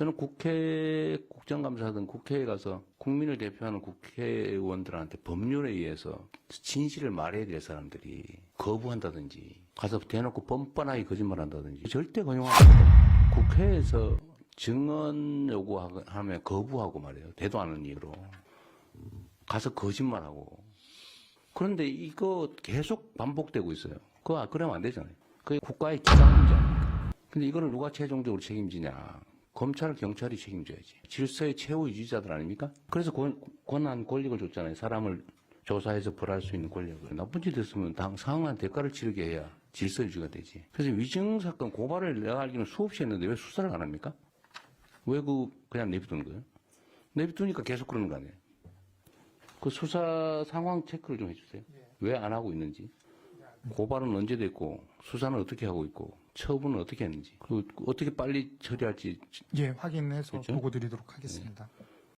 저는 국회 국정감사든 국회에 가서 국민을 대표하는 국회의원들한테 법률에 의해서 진실을 말해야 될 사람들이 거부한다든지 가서 대놓고 뻔뻔하게 거짓말한다든지 절대 허용합니다. 국회에서 증언 요구하면 거부하고 말이에요. 대도 않은 이유로 가서 거짓말하고 그런데 이거 계속 반복되고 있어요. 그거 그러면 안 되잖아요. 그게 국가의 기강 문제 아닙니까? 근데 이거를 누가 최종적으로 책임지냐? 검찰, 경찰이 책임져야지. 질서의 최후 유지자들 아닙니까? 그래서 권, 권한 권력을 줬잖아요. 사람을 조사해서 벌할 수 있는 권력을. 나쁜 짓 했으면 당 상황한 대가를 치르게 해야 질서 유지가 되지. 그래서 위증 사건 고발을 내가 알기로는 수없이 했는데 왜 수사를 안 합니까? 왜 그 그냥 내비두는 거예요? 내비두니까 계속 그러는 거 아니에요? 그 수사 상황 체크를 좀 해주세요. 왜 안 하고 있는지. 고발은 언제 됐고 수사는 어떻게 하고 있고 처분은 어떻게 했는지 그리고 어떻게 빨리 처리할지 예, 확인해서 그렇죠? 보고 드리도록 하겠습니다.